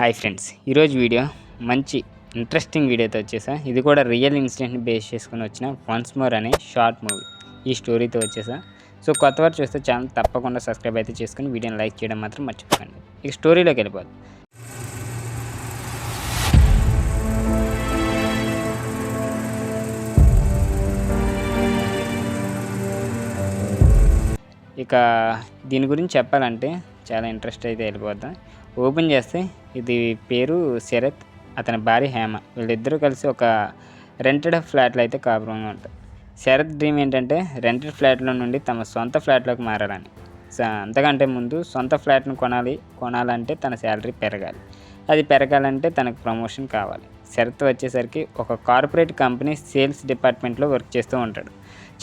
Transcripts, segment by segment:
Hi friends ఈరోజు video మంచి interesting వీడియోతో వచ్చేసా. ఇది కూడా రియల్ ఇన్సిడెంట్ని బేస్ చేసుకుని వచ్చిన వన్స్ మోర్ అనే షార్ట్ మూవీ ఈ స్టోరీతో వచ్చేసా. సో కొత్త వారు చూస్తే ఛానల్ తప్పకుండా సబ్స్క్రైబ్ అయితే చేసుకుని వీడియోని లైక్ చేయడం మాత్రం మర్చిపోకండి. ఇక స్టోరీలోకి వెళ్ళిపోదు. ఇక దీని గురించి చెప్పాలంటే చాలా ఇంట్రెస్ట్ అయితే వెళ్ళిపోద్దాం. ఓపెన్ చేస్తే ఇది పేరు శరత్ అతని భార్య హేమ. వీళ్ళిద్దరూ కలిసి ఒక రెంటెడ్ ఫ్లాట్లో అయితే కాపురంగా ఉంటారు శరత్ డ్రీమ్ ఏంటంటే రెంటెడ్ ఫ్లాట్లో నుండి తమ సొంత ఫ్లాట్లోకి మారాలని. సో అంతకంటే ముందు సొంత ఫ్లాట్ను కొనాలి కొనాలంటే తన శాలరీ పెరగాలి. అది పెరగాలంటే తనకు ప్రమోషన్ కావాలి. శరత్ వచ్చేసరికి ఒక కార్పొరేట్ కంపెనీ సేల్స్ డిపార్ట్మెంట్లో వర్క్ చేస్తూ ఉంటాడు.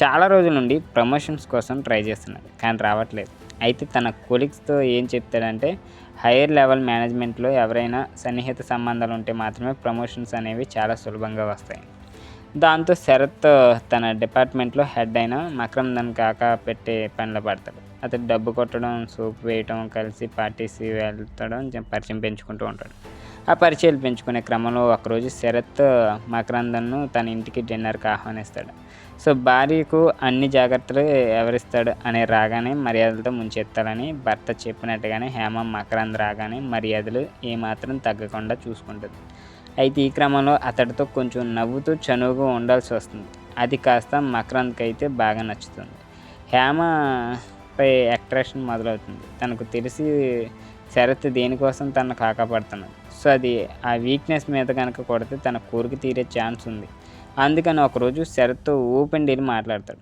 చాలా రోజుల నుండి ప్రమోషన్స్ కోసం ట్రై చేస్తున్నాడు కానీ రావట్లేదు. అయితే తన కొలీగ్స్తో ఏం చెప్తాడంటే హైయర్ లెవెల్ మేనేజ్మెంట్లో ఎవరైనా సన్నిహిత సంబంధాలు ఉంటే మాత్రమే ప్రమోషన్స్ అనేవి చాలా సులభంగా వస్తాయి. దాంతో శరత్ తన డిపార్ట్మెంట్లో హెడ్ అయిన మకరందన్ కాక పెట్టే పనిలో పడతాడు. అతడు డబ్బు కొట్టడం సూప్ వేయటం కలిసి పార్టీస్ వెళ్తడం పరిచయం పెంచుకుంటూ ఉంటాడు. ఆ పరిచయాలు పెంచుకునే క్రమంలో ఒకరోజు శరత్ మకరందన్ను తన ఇంటికి డిన్నర్కి ఆహ్వానిస్తాడు. సో భార్యకు అన్ని జాగ్రత్తలు ఎవరిస్తాడు అనే రాగానే మర్యాదలతో ముంచెత్తాలని భర్త చెప్పినట్టుగానే హేమ మకరంద్ రాగానే మర్యాదలు ఏమాత్రం తగ్గకుండా చూసుకుంటుంది. అయితే ఈ క్రమంలో అతడితో కొంచెం నవ్వుతూ చనువుగా ఉండాల్సి వస్తుంది. అది కాస్త మకరంద్కి అయితే బాగా నచ్చుతుంది. హేమపై అట్రాక్షన్ మొదలవుతుంది. తనకు తెలిసి శరత్ దేనికోసం తను కాకపడుతున్నాడు. సో అది ఆ వీక్నెస్ మీద కనుక కొడితే తన కోరిక తీరే ఛాన్స్ ఉంది. అందుకని ఒకరోజు శరత్తో ఓపెన్ డీల్ మాట్లాడతాడు.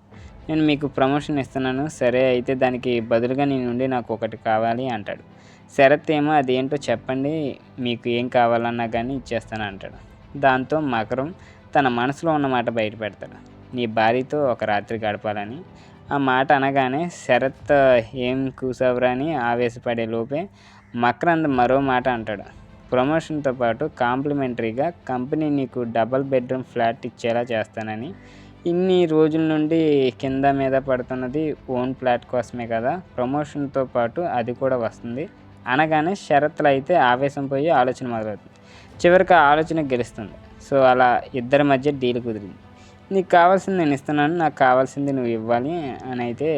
నేను మీకు ప్రమోషన్ ఇస్తున్నాను. సరే అయితే దానికి బదులుగా నీ నుండి నాకు ఒకటి కావాలి అంటాడు. శరత్ ఏమో అదేంటో చెప్పండి. మీకు ఏం కావాలన్నా కానీ ఇచ్చేస్తాను అంటాడు. దాంతో మకరం తన మనసులో ఉన్న మాట బయటపెడతాడు. నీ భార్యతో ఒక రాత్రి గడపాలని ఆ మాట అనగానే శరత్ ఏం కూసావురా అని ఆవేశపడే లోపే మకరంద్ మరో మాట అంటాడు. ప్రమోషన్తో పాటు కాంప్లిమెంటరీగా కంపెనీ నీకు డబల్ బెడ్రూమ్ ఫ్లాట్ ఇచ్చేలా చేస్తానని. ఇన్ని రోజుల నుండి కింద మీద పడుతున్నది ఓన్ ఫ్లాట్ కోసమే కదా. ప్రమోషన్తో పాటు అది కూడా వస్తుంది. అనగానే షరత్లు అయితే ఆవేశం పోయి ఆలోచన మొదలవుతుంది. చివరికి ఆలోచన గెలుస్తుంది. సో అలా ఇద్దరి మధ్య డీల్ కుదిరింది. నీకు కావాల్సింది నేను ఇస్తున్నాను నాకు కావాల్సింది నువ్వు ఇవ్వాలి అని అయితే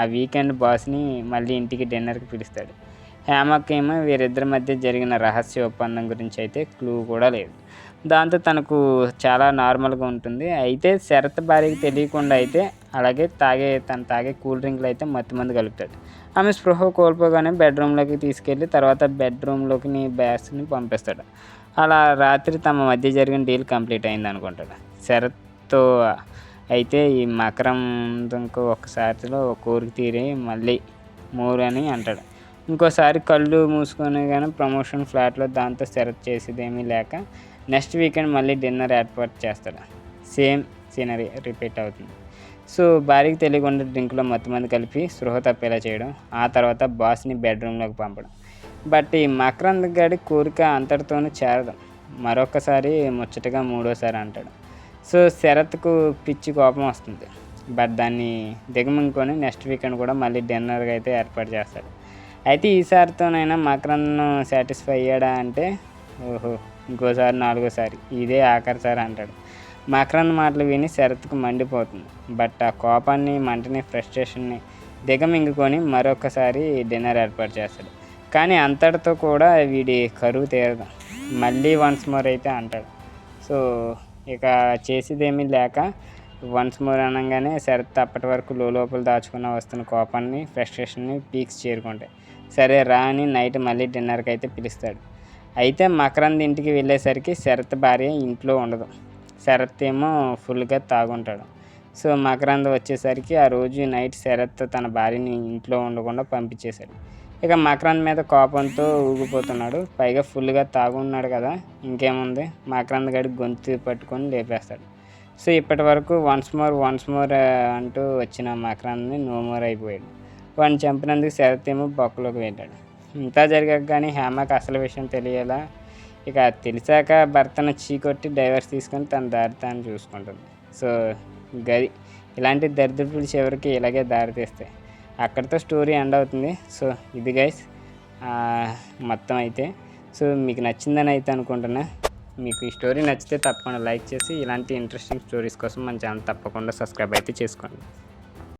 ఆ వీకెండ్ బాస్ని మళ్ళీ ఇంటికి డిన్నర్కి పిలుస్తాడు. హేమకేమో వీరిద్దరి మధ్య జరిగిన రహస్య ఒప్పందం గురించి అయితే క్లూ కూడా లేదు. దాంతో తనకు చాలా నార్మల్గా ఉంటుంది. అయితే శరత్ భార్యకి తెలియకుండా అయితే అలాగే తాగే తను తాగే కూల్ డ్రింక్లు అయితే మత్తు మంది కలుపుతాడు. ఆమె స్పృహ కోల్పోగానే బెడ్రూమ్లోకి తీసుకెళ్ళి తర్వాత బెడ్రూమ్లోకి నీ బ్యాగ్స్ని పంపిస్తాడు. అలా రాత్రి తమ మధ్య జరిగిన డీల్ కంప్లీట్ అయింది అనుకుంటాడు. శరత్తో అయితే ఈ మకరం ఇంకో ఒకసారిలో ఒక కోరిక తీరి మళ్ళీ మూరు అని అంటాడు. ఇంకోసారి కళ్ళు మూసుకొని కానీ ప్రమోషన్ ఫ్లాట్లో దాంతో శరత్ చేసేదేమీ లేక నెక్స్ట్ వీకెండ్ మళ్ళీ డిన్నర్ ఏర్పాటు చేస్తాడు. సేమ్ సీనరీ రిపీట్ అవుతుంది. సో భార్యకి తెలియకుండా డ్రింక్లో మొత్తం మంది కలిపి స్పృహ తప్పేలా చేయడం ఆ తర్వాత బాస్ని బెడ్రూమ్లోకి పంపడం. బట్ ఈ మకరంద గడి కోరిక అంతటితోనూ చేరడం మరొకసారి ముచ్చటగా మూడోసారి అంటాడు. సో శరత్కు పిచ్చి కోపం వస్తుంది. బట్ దాన్ని దిగమింగుకొని నెక్స్ట్ వీకెండ్ కూడా మళ్ళీ డిన్నర్గా అయితే ఏర్పాటు చేస్తాడు. అయితే ఈసారితోనైనా మకరంద్ను సాటిస్ఫై అయ్యాడా అంటే ఓహో ఇంకోసారి నాలుగోసారి. ఇదే ఆఖరిసారి అంటాడు. మకరంద్ మాటలు విని శరత్కు మండిపోతుంది. బట్ ఆ కోపాన్ని మంటని ఫ్రస్ట్రేషన్ని దిగమింగుకొని మరొకసారి డిన్నర్ ఏర్పాటు చేస్తాడు. కానీ అంతటితో కూడా వీడి కరువు తీరదు. మళ్ళీ వన్స్ మోర్ అయితే అంటాడు. సో ఇక చేసేదేమీ లేక వన్స్ మోర్ అనగానే శరత్ అప్పటి వరకు లోపల దాచుకున్న వస్తున్న కోపాన్ని ఫ్రస్ట్రేషన్ని పీక్స్ చేరుకుంటాయి. సరే రా అని నైట్ మళ్ళీ డిన్నర్కి అయితే పిలుస్తాడు. అయితే మకరంద్ ఇంటికి వెళ్ళేసరికి శరత్ భార్య ఇంట్లో ఉండదు. శరత్ ఏమో ఫుల్గా తాగుంటాడు. సో మకరంద్ వచ్చేసరికి ఆ రోజు నైట్ శరత్ తన భార్యని ఇంట్లో ఉండకుండా పంపించేశాడు. ఇక మకరంద్ మీద కోపంతో ఊగిపోతున్నాడు. పైగా ఫుల్గా తాగున్నాడు కదా ఇంకేముంది? మకరంద్ గడి గొంతు పట్టుకొని లేపేస్తాడు. సో ఇప్పటి వరకు వన్స్ మోర్ వన్స్ మోర్ అంటూ వచ్చిన మకరాన్ని నో మోర్ అయిపోయాడు. వాడిని చంపినందుకు శరత్ ఏమో బొక్కలోకి వెళ్ళాడు ఇంత జరిగాక కానీ హేమకు అసలు విషయం తెలియాలా? ఇక తెలిసాక భర్తను చీకొట్టి డైవర్స్ తీసుకొని తన దారి తాను చూసుకుంటుంది. సో గది ఇలాంటి దరిద్రపులు చివరికి ఇలాగే దారి తీస్తాయి. అక్కడితో స్టోరీ ఎండ్ అవుతుంది. సో ఇది గైస్ మొత్తం అయితే. సో మీకు నచ్చిందని అయితే అనుకుంటున్నా. మీకు ఈ స్టోరీ నచ్చితే తప్పకుండా లైక్ చేసి ఇలాంటి ఇంట్రెస్టింగ్ స్టోరీస్ కోసం మన ఛానల్ తప్పకుండా సబ్స్క్రైబ్ అయితే చేసుకోండి.